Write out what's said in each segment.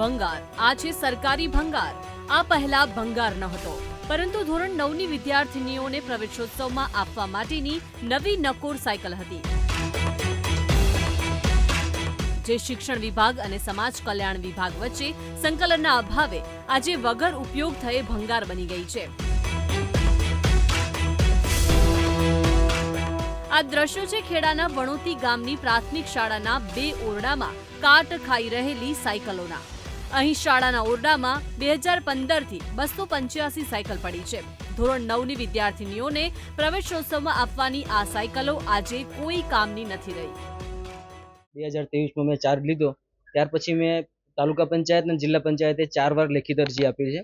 ભંગાર, આ છે સરકારી ભંગાર. આ પહેલા ભંગાર ન હતો, પરંતુ ધોરણ નવની વિદ્યાર્થીનીઓને પ્રવેશોત્સવમાં આપવા માટેની નવી નકોર સાયકલ હતી. જે શિક્ષણ વિભાગ અને સમાજ કલ્યાણ વિભાગ વચ્ચે સંકલનના અભાવે આજે વગર ઉપયોગ થયે ભંગાર બની ગઈ છે. આ દ્રશ્યો છે ખેડાના વણોતી ગામની પ્રાથમિક શાળાના બે ઓરડામાં કાટ ખાઈ રહેલી સાયકલોના. અહીં શાળાના ઓરડામાં બે હજાર પંદરથી બસો પંચ્યાસી સાયકલ પડી છે. ધોરણ નવની વિદ્યાર્થીનીઓને પ્રવેશોત્સવમાં આપવાની આ સાયકલો આજે કોઈ કામની નથી રહી. બે હજાર ત્રેવીસમાં મેં ચાર્જ લીધો. ત્યાર પછી મેં તાલુકા પંચાયત અને જિલ્લા પંચાયતે ચાર વાર લેખિત અરજી આપી છે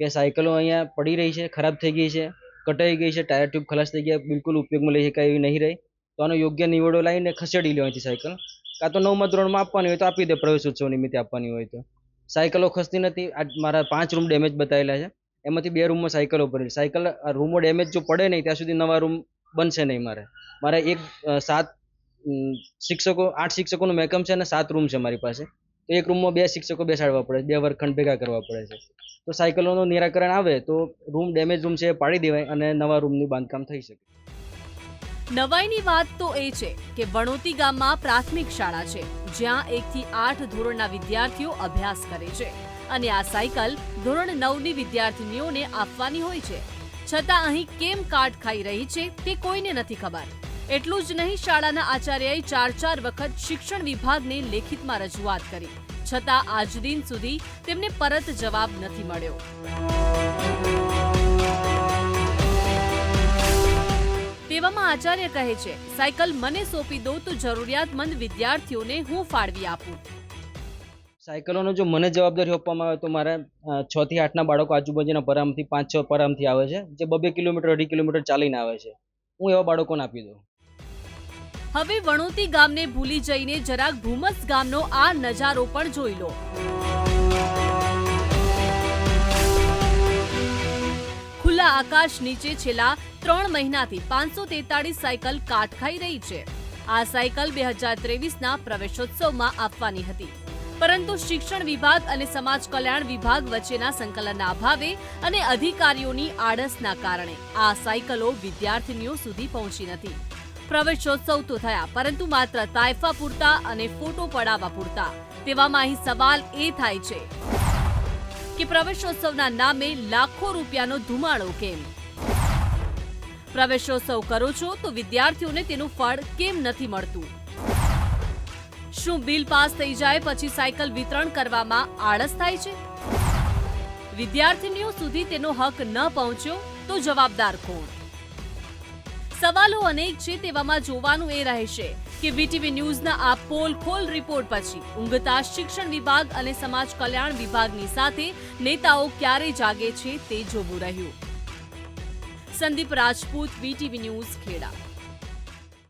કે સાયકલો અહીંયા પડી રહી છે, ખરાબ થઈ ગઈ છે, કટાઈ ગઈ છે, ટાયર ટ્યુબ ખલાસ થઈ ગયા, બિલકુલ ઉપયોગમાં લઈ શકાય એવી નહીં રહી. તો આનો યોગ્ય નિવડો લાવીને ખસેડી લેવાની સાયકલ. કાં તો નવમા ધોરણમાં આપવાની હોય તો આપી દે પ્રવેશોત્સવ નિમિત્તે આપવાની હોય તો. સાયકલો ખસતી નથી. આ મારા પાંચ રૂમ ડેમેજ બતાવેલા છે. એમાંથી બે રૂમમાં સાયકલો પડેલી. સાયકલ રૂમો ડેમેજ જો પડે નહીં, ત્યાં સુધી નવા રૂમ બનશે નહીં મારે. મારે એક સાત શિક્ષકો, આઠ શિક્ષકોનું મેકમ છે અને સાત રૂમ છે મારી પાસે. તો એક રૂમમાં બે શિક્ષકો બેસાડવા પડે બે વર્ગખંડ ભેગા કરવા પડે છે. તો સાયકલોનું નિરાકરણ આવે તો રૂમ ડેમેજ રૂમ છે એ પાડી દેવાય અને નવા રૂમનું બાંધકામ થઈ શકે. નવાઈની વાત તો એ છે કે વણોતી ગામમાં પ્રાથમિક શાળા છે, જ્યાં એકથી આઠ ધોરણના વિદ્યાર્થીઓ અભ્યાસ કરે છે અને આ સાયકલ ધોરણ નવની વિદ્યાર્થીનીઓને આપવાની હોય છે. છતાં અહીં કેમ કાટ ખાઈ રહી છે તે કોઈને નથી ખબર. એટલું જ નહીં, શાળાના આચાર્યએ ચાર ચાર વખત શિક્ષણ વિભાગને લેખિતમાં રજૂઆત કરી. છતાં આજ દિન સુધી તેમને પરત જવાબ નથી મળ્યો. તેવામાં આચાર્ય કહે છે સાયકલ મને સોંપી દો તો જરૂરિયાતમંદ વિદ્યાર્થીઓને હું ફાળવી આપું. સાયકલોનો જો મને જવાબદારી આપવામાં આવે તો મારે છ થી આઠના બાળકો આજુબાજુના પરામથી પાંચ છ પરામથી આવે છે જે બબે કિલોમીટર અઢી કિલોમીટર ચાલીને આવે છે. હું એવા બાળકોને આપી દઉં. હવે વણોતી ગામને ભૂલી જઈને જરાક ભૂમસ ગામનો આ નજારો પણ જોઈ લો. ખુલ્લા આકાશ નીચે છેલ્લા ત્રણ મહિનાથી પાંચસો તેતાળીસ સાયકલ કાટ ખાઈ રહી છે. આ સાયકલ બે હજાર ત્રેવીસના પ્રવેશોત્સવમાં આપવાની હતી. પરંતુ શિક્ષણ વિભાગ અને સમાજ કલ્યાણ વિભાગ વચ્ચેના સંકલનના અભાવે અને અધિકારીઓની આળસના કારણે આ સાયકલો વિદ્યાર્થીનીઓ સુધી પહોંચી નથી. પ્રવેશોત્સવ તો થયા, પરંતુ માત્ર તાયફા પૂરતા અને ફોટો પડાવવા પૂરતા. તેવામાં અહીં સવાલ એ થાય છે કે પ્રવેશોત્સવના નામે લાખો રૂપિયાનો ધુમાડો કેમ? પ્રવેશોત્સવ કરો છો તો વિદ્યાર્થીઓને તેનું ફળ કેમ નથી મળતું? શું બિલ પાસ થઈ જાય પછી સાયકલ વિતરણ કરવામાં આળસ થાય છે? વિદ્યાર્થીનીઓ સુધી તેનો હક ન પહોંચ્યો તો જવાબદાર કોણ? સવાલો અનેક છે તેવામાં જોવાનું એ રહેશે કે વીટીવી ન્યૂઝના આ પોલ ખોલ રિપોર્ટ પછી ઊંઘતા શિક્ષણ વિભાગ અને સમાજ કલ્યાણ વિભાગની સાથે નેતાઓ ક્યારે જાગે છે તે જોવું રહ્યું. Sandeep Rajput, VTV news Kheda.